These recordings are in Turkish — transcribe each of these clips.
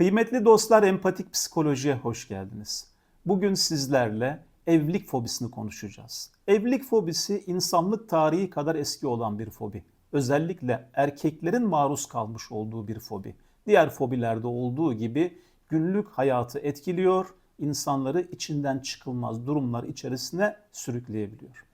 Kıymetli dostlar empatik psikolojiye hoş geldiniz. Bugün sizlerle evlilik fobisini konuşacağız. Evlilik fobisi insanlık tarihi kadar eski olan bir fobi. Özellikle erkeklerin maruz kalmış olduğu bir fobi. Diğer fobilerde olduğu gibi günlük hayatı etkiliyor, insanları içinden çıkılmaz durumlar içerisine sürükleyebiliyor.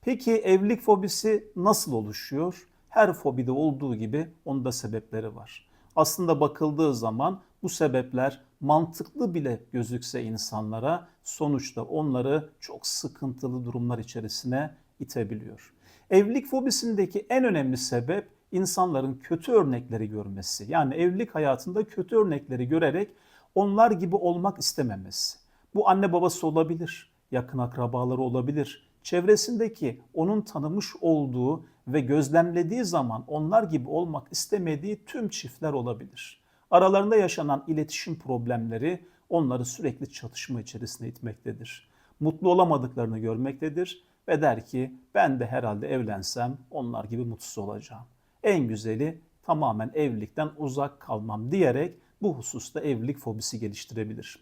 Peki evlilik fobisi nasıl oluşuyor? Her fobide olduğu gibi onda sebepleri var. Aslında bakıldığı zaman bu sebepler mantıklı bile gözükse insanlara sonuçta onları çok sıkıntılı durumlar içerisine itebiliyor. Evlilik fobisindeki en önemli sebep insanların kötü örnekleri görmesi. Yani evlilik hayatında kötü örnekleri görerek onlar gibi olmak istememesi. Bu anne babası olabilir, yakın akrabaları olabilir, çevresindeki onun tanımış olduğu ve gözlemlediği zaman onlar gibi olmak istemediği tüm çiftler olabilir. Aralarında yaşanan iletişim problemleri onları sürekli çatışma içerisine itmektedir. Mutlu olamadıklarını görmektedir ve der ki ben de herhalde evlensem onlar gibi mutsuz olacağım. En güzeli tamamen evlilikten uzak kalmam diyerek bu hususta evlilik fobisi geliştirebilir.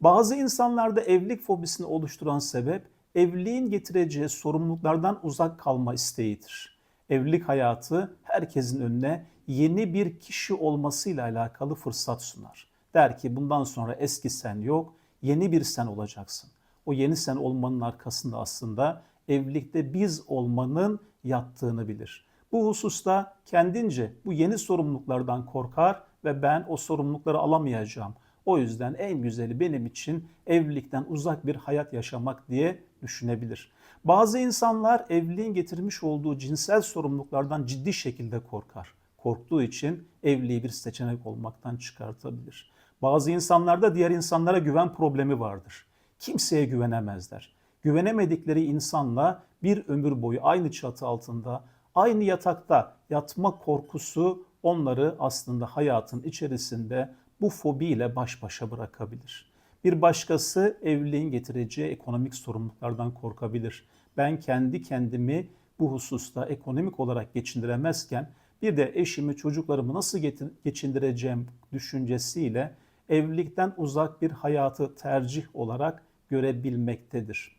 Bazı insanlarda evlilik fobisini oluşturan sebep evliliğin getireceği sorumluluklardan uzak kalma isteğidir. Evlilik hayatı herkesin önüne yeni bir kişi olmasıyla alakalı fırsat sunar. Der ki bundan sonra eski sen yok, yeni bir sen olacaksın. O yeni sen olmanın arkasında aslında evlilikte biz olmanın yattığını bilir. Bu hususta kendince bu yeni sorumluluklardan korkar ve ben o sorumlulukları alamayacağım. O yüzden en güzeli benim için evlilikten uzak bir hayat yaşamak diye düşünebilir. Bazı insanlar evliliğin getirmiş olduğu cinsel sorumluluklardan ciddi şekilde korkar. Korktuğu için evliliği bir seçenek olmaktan çıkartabilir. Bazı insanlarda diğer insanlara güven problemi vardır. Kimseye güvenemezler. Güvenemedikleri insanla bir ömür boyu aynı çatı altında, aynı yatakta yatma korkusu onları aslında hayatın içerisinde bu fobiyle baş başa bırakabilir. Bir başkası evliliğin getireceği ekonomik sorumluluklardan korkabilir. Ben kendi kendimi bu hususta ekonomik olarak geçindiremezken bir de eşimi, çocuklarımı nasıl geçindireceğim düşüncesiyle evlilikten uzak bir hayatı tercih olarak görebilmektedir.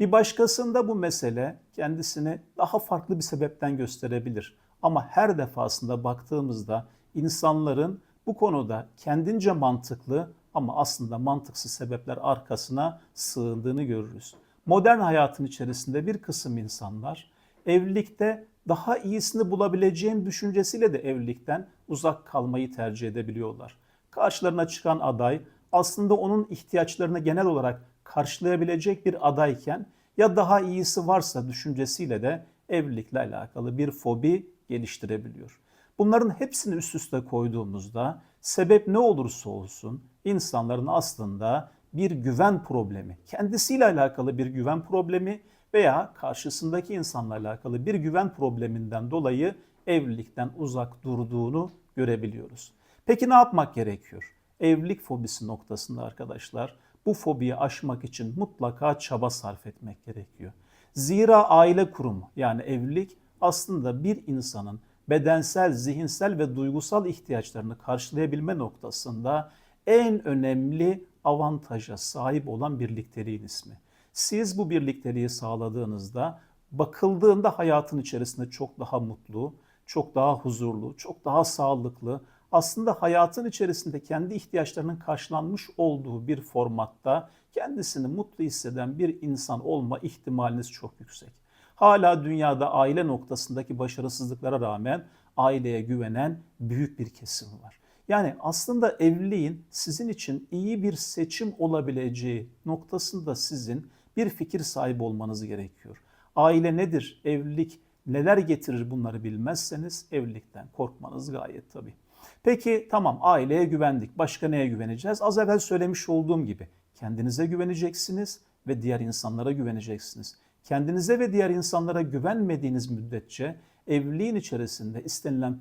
Bir başkasında bu mesele kendisini daha farklı bir sebepten gösterebilir. Ama her defasında baktığımızda insanların bu konuda kendince mantıklı ama aslında mantıksız sebepler arkasına sığındığını görürüz. Modern hayatın içerisinde bir kısım insanlar evlilikte daha iyisini bulabileceğim düşüncesiyle de evlilikten uzak kalmayı tercih edebiliyorlar. Karşılarına çıkan aday aslında onun ihtiyaçlarını genel olarak karşılayabilecek bir adayken ya daha iyisi varsa düşüncesiyle de evlilikle alakalı bir fobi geliştirebiliyor. Bunların hepsini üst üste koyduğumuzda sebep ne olursa olsun insanların aslında bir güven problemi, kendisiyle alakalı bir güven problemi veya karşısındaki insanla alakalı bir güven probleminden dolayı evlilikten uzak durduğunu görebiliyoruz. Peki ne yapmak gerekiyor? Evlilik fobisi noktasında arkadaşlar bu fobiyi aşmak için mutlaka çaba sarf etmek gerekiyor. Zira aile kurumu yani evlilik aslında bir insanın bedensel, zihinsel ve duygusal ihtiyaçlarını karşılayabilme noktasında en önemli avantaja sahip olan birlikteliğin ismi. Siz bu birlikteliği sağladığınızda bakıldığında hayatın içerisinde çok daha mutlu, çok daha huzurlu, çok daha sağlıklı, aslında hayatın içerisinde kendi ihtiyaçlarının karşılanmış olduğu bir formatta kendisini mutlu hisseden bir insan olma ihtimaliniz çok yüksek. Hala dünyada aile noktasındaki başarısızlıklara rağmen aileye güvenen büyük bir kesim var. Yani aslında evliliğin sizin için iyi bir seçim olabileceği noktasında sizin bir fikir sahibi olmanız gerekiyor. Aile nedir? Evlilik neler getirir bunları bilmezseniz evlilikten korkmanız gayet tabii. Peki tamam aileye güvendik. Başka neye güveneceğiz? Az evvel söylemiş olduğum gibi kendinize güveneceksiniz ve diğer insanlara güveneceksiniz. Kendinize ve diğer insanlara güvenmediğiniz müddetçe evliliğin içerisinde istenilen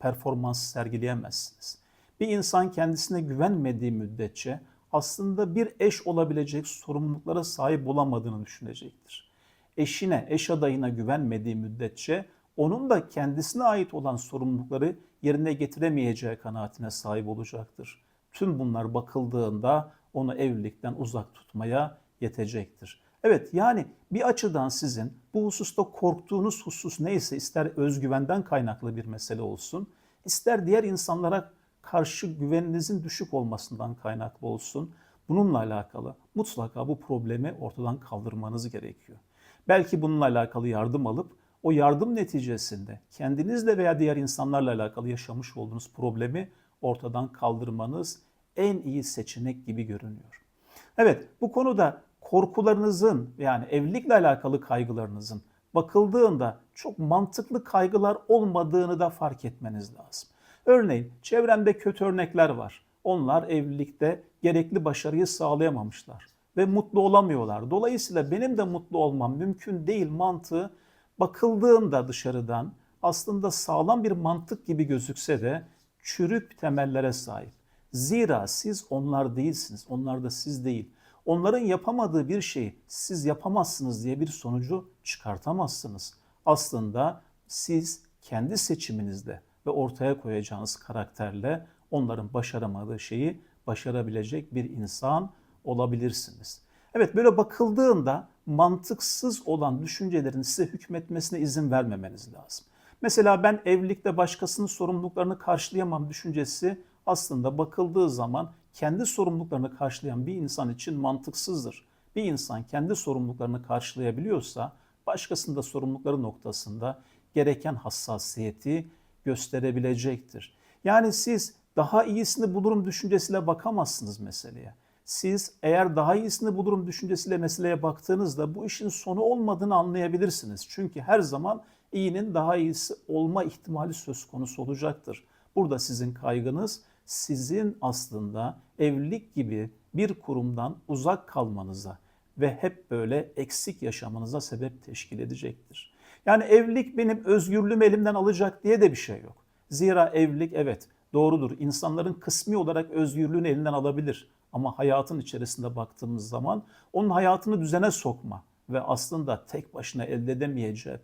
performans sergileyemezsiniz. Bir insan kendisine güvenmediği müddetçe aslında bir eş olabilecek sorumluluklara sahip olamadığını düşünecektir. Eşine, eş adayına güvenmediği müddetçe onun da kendisine ait olan sorumlulukları yerine getiremeyeceği kanaatine sahip olacaktır. Tüm bunlar bakıldığında onu evlilikten uzak tutmaya yetecektir. Evet yani bir açıdan sizin bu hususta korktuğunuz husus neyse ister özgüvenden kaynaklı bir mesele olsun, ister diğer insanlara karşı güveninizin düşük olmasından kaynaklı olsun. Bununla alakalı mutlaka bu problemi ortadan kaldırmanız gerekiyor. Belki bununla alakalı yardım alıp o yardım neticesinde kendinizle veya diğer insanlarla alakalı yaşamış olduğunuz problemi ortadan kaldırmanız en iyi seçenek gibi görünüyor. Evet bu konuda korkularınızın yani evlilikle alakalı kaygılarınızın bakıldığında çok mantıklı kaygılar olmadığını da fark etmeniz lazım. Örneğin çevremde kötü örnekler var. Onlar evlilikte gerekli başarıyı sağlayamamışlar ve mutlu olamıyorlar. Dolayısıyla benim de mutlu olmam mümkün değil mantığı bakıldığında dışarıdan aslında sağlam bir mantık gibi gözükse de çürük temellere sahip. Zira siz onlar değilsiniz, onlar da siz değil. Onların yapamadığı bir şeyi siz yapamazsınız diye bir sonucu çıkartamazsınız. Aslında siz kendi seçiminizde ve ortaya koyacağınız karakterle onların başaramadığı şeyi başarabilecek bir insan olabilirsiniz. Evet böyle bakıldığında mantıksız olan düşüncelerin size hükmetmesine izin vermemeniz lazım. Mesela ben evlilikte başkasının sorumluluklarını karşılayamam düşüncesi aslında bakıldığı zaman kendi sorumluluklarını karşılayan bir insan için mantıksızdır. Bir insan kendi sorumluluklarını karşılayabiliyorsa başkasının da sorumlulukları noktasında gereken hassasiyeti gösterebilecektir. Yani siz daha iyisini bulurum düşüncesiyle bakamazsınız meseleye. Siz eğer daha iyisini bulurum düşüncesiyle meseleye baktığınızda bu işin sonu olmadığını anlayabilirsiniz. Çünkü her zaman iyinin daha iyisi olma ihtimali söz konusu olacaktır. Burada sizin kaygınız sizin aslında evlilik gibi bir kurumdan uzak kalmanıza ve hep böyle eksik yaşamanıza sebep teşkil edecektir. Yani evlilik benim özgürlüğümü elimden alacak diye de bir şey yok. Zira evlilik evet doğrudur. İnsanların kısmi olarak özgürlüğünü elinden alabilir. Ama hayatın içerisinde baktığımız zaman onun hayatını düzene sokma ve aslında tek başına elde edemeyeceği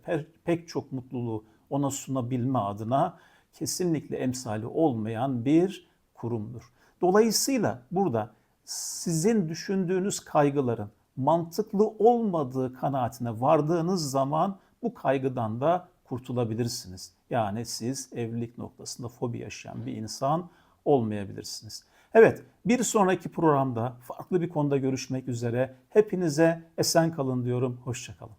pek çok mutluluğu ona sunabilme adına kesinlikle emsali olmayan bir kurumdur. Dolayısıyla burada sizin düşündüğünüz kaygıların mantıklı olmadığı kanaatine vardığınız zaman bu kaygıdan da kurtulabilirsiniz. Yani siz evlilik noktasında fobi yaşayan bir insan olmayabilirsiniz. Evet, bir sonraki programda farklı bir konuda görüşmek üzere. Hepinize esen kalın diyorum. Hoşçakalın.